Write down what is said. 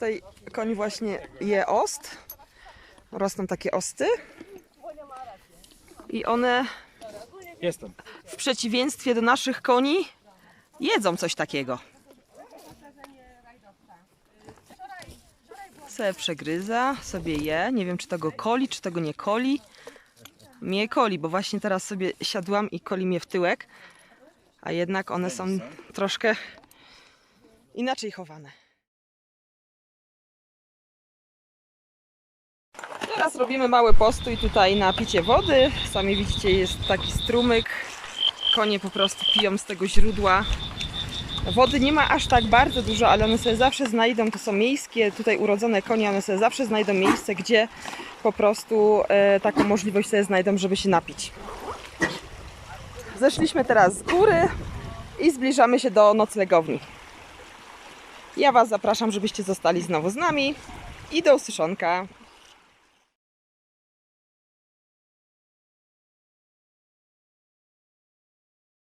Tutaj koń właśnie je ost. Rosną takie osty. I one Jestem. w przeciwieństwie do naszych koni jedzą coś takiego. Sobie przegryza, sobie je. Nie wiem, czy to go koli, czy tego nie koli. Mnie koli, bo właśnie teraz sobie siadłam i koli mnie w tyłek. A jednak one są troszkę inaczej chowane. Teraz robimy mały postój tutaj na picie wody. Sami widzicie, jest taki strumyk. Konie po prostu piją z tego źródła. Wody nie ma aż tak bardzo dużo, ale one sobie zawsze znajdą, to są miejskie, tutaj urodzone konie, one sobie zawsze znajdą miejsce, gdzie po prostu e, taką możliwość sobie znajdą, żeby się napić. Zeszliśmy teraz z góry i zbliżamy się do noclegowni. Ja Was zapraszam, żebyście zostali znowu z nami i do usłyszonka.